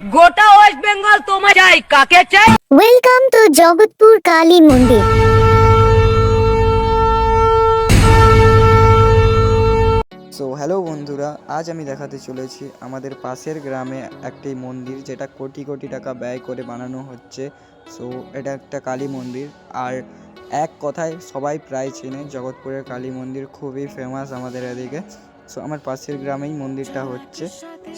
গোটা ওয়েস্ট বেঙ্গল তোমায় চাই কাকে চাই? ওয়েলকাম টু জগৎপুর কালী মন্দির সো হ্যালো বন্ধুরা আজ আমি দেখাতে চলেছি আমাদের পাশের গ্রামে একটি মন্দির যেটা কোটি কোটি টাকা ব্যয় করে বানানো হচ্ছে। সো এটা একটা কালী মন্দির। আর এক কথায় সবাই প্রায় চেনে জগৎপুরের কালী মন্দির খুবই ফেমাস আমাদের এদিকে। সো আমার পাশের গ্রামেই মন্দিরটা হচ্ছে।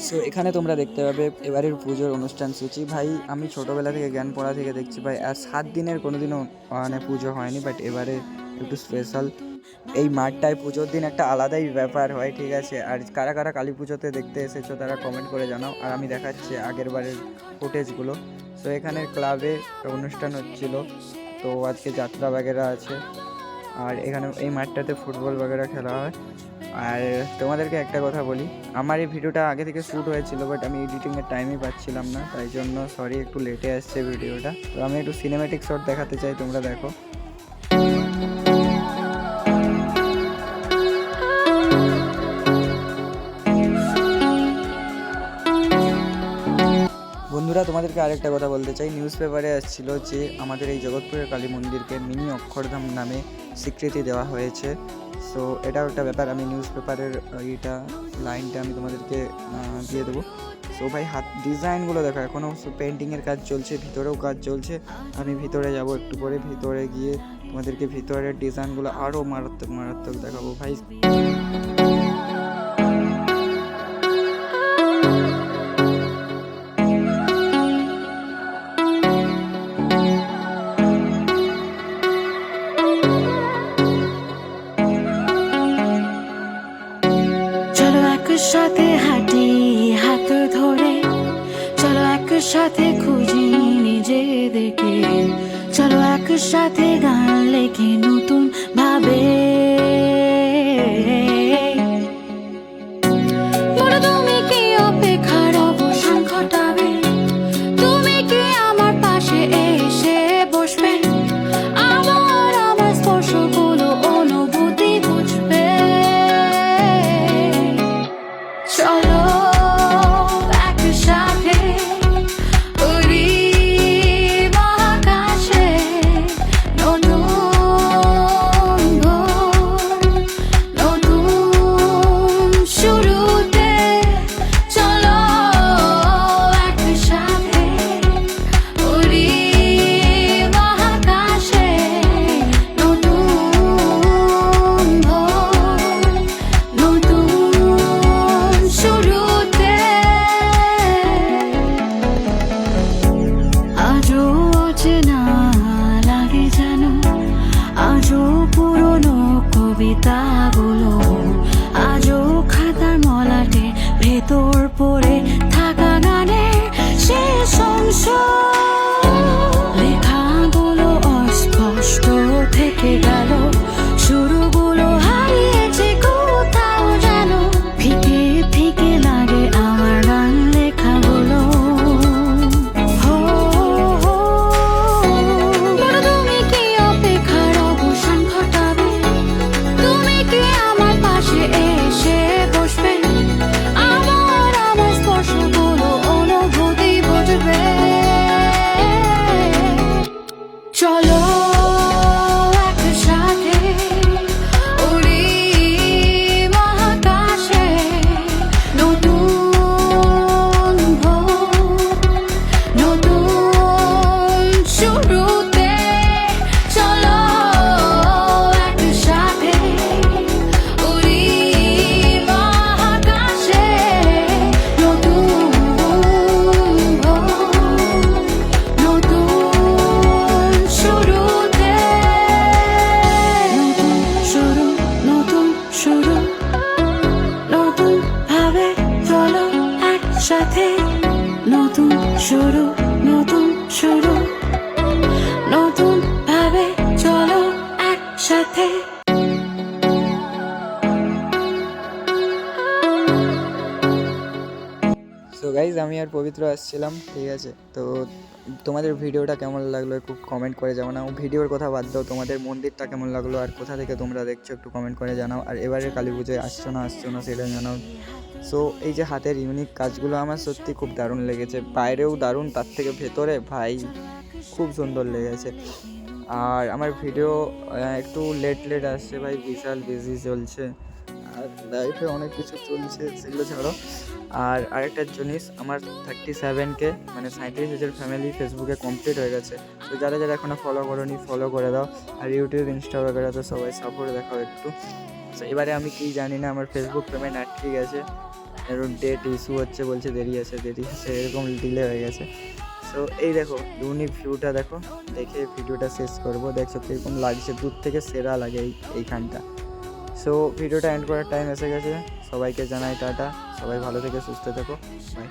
সো এখানে তোমরা দেখতে পাবে এবারের পুজোর অনুষ্ঠান সূচি। ভাই, আমি ছোটোবেলা থেকে জ্ঞান পড়া থেকে দেখছি ভাই, আর সাত দিনের কোনোদিনও মানে পুজো হয়নি বাট এবারে একটু স্পেশাল এই মাঠটায় পুজোর দিন একটা আলাদাই ব্যাপার হয়, ঠিক আছে? আর কারা কারা কালী পুজোতে দেখতে এসেছ, তারা কমেন্ট করে জানাও। আর আমি দেখাচ্ছি আগের বারের ফুটেজগুলো। তো এখানে ক্লাবে অনুষ্ঠান হচ্ছিল। তো, আজকে যাত্রা বাগেরা আছে। আর এখানে এই মাঠটাতে ফুটবল বাগেরা খেলা হয়। আর তোমাদেরকে একটা কথা বলি, আমার এই ভিডিওটা আগে থেকে শ্যুট হয়েছিল বাট আমি এডিটিংয়ের টাইমই পাচ্ছিলাম না, তাই জন্য সরি একটু লেটে আসছে ভিডিওটা তো আমি একটু সিনেমেটিক শট দেখাতে চাই, তোমরা দেখো। বন্ধুরা, তোমাদেরকে আরেকটা কথা বলতে চাই। নিউজ পেপারে আসছিল যে, আমাদের এই জগৎপুরের কালী মন্দিরকে মিনি অক্ষরধাম নামে স্বীকৃতি দেওয়া হয়েছে। সো এটাও একটা ব্যাপার। আমি নিউজ পেপারের এইটা লাইনটা আমি তোমাদেরকে দিয়ে দেবো। সো ভাই, হাত ডিজাইনগুলো দেখো। এখনও পেন্টিংয়ের কাজ চলছে, ভিতরেও কাজ চলছে। আমি ভিতরে যাব একটু পরে। ভিতরে গিয়ে তোমাদেরকে ভিতরের ডিজাইনগুলো আরও মারাত্মক মারাত্মক দেখাবো। ভাই একসাথে খুঁজি নিজেদেরকে। চলো একসাথে গান লেখে নতুন অচেনা লাগে যেন আজও পুরনো কবিতাগুলো নতুন শুরু নতুন শুরু। গাইজ আমি আর পবিত্র আসছিলাম, ঠিক আছে? তো তোমাদের ভিডিওটা কেমন লাগল একটু কমেন্ট করে জানাও। ভিডিওর কথা বাদ দাও, তোমাদের মন্দিরটা কেমন লাগল আর কোথা থেকে তোমরা দেখছ একটু কমেন্ট করে জানাও। আর এবারে কালী পুজোয় আসছো না আসছো না সেটা জানাও। সো এই যে হাতের ইউনিক কাজগুলো আমার সত্যি খুব দারুণ লেগেছে। বাইরেও দারুণ, তার থেকে ভেতরে, ভাই, খুব সুন্দর লেগেছে। আর আমার ভিডিও একটু লেট লেট আসছে ভাই, বিশাল বিজি চলছে। আর লাইফে অনেক কিছু চলছে, সেগুলো ছাড়ো। আর আরেকটা জিনিস, আমার থার্টি সেভেনকে মানে সাঁত্রিশ হাজার ফ্যামিলি ফেসবুকে কমপ্লিট হয়ে গেছে। তো যারা যারা এখনও ফলো করোনি ফলো করে দাও। আর ইউটিউব ইনস্টা তো সবাই সাপোর্ট দেখাও একটু। তো এবারে আমি কি জানি না, আমার ফেসবুক পেমেন্ট আটকে গেছে। এরকম ডেট ইস্যু হচ্ছে বলছে, দেরি আছে দেরি আছে, এরকম ডিলে হয়ে গেছে। সো এই দেখো ইউনিক ভিউটা দেখো। দেখে ভিডিওটা শেষ করব। দেখছ কীরকম লাগছে, দূর থেকে সেরা লাগে এই, এইখানটা। সো ভিডিওটা এন্ড করার টাইম এসে গেছে। সবাইকে জানাই টাটা। সবাই ভালো থেকে সুস্থ থেকো। বাই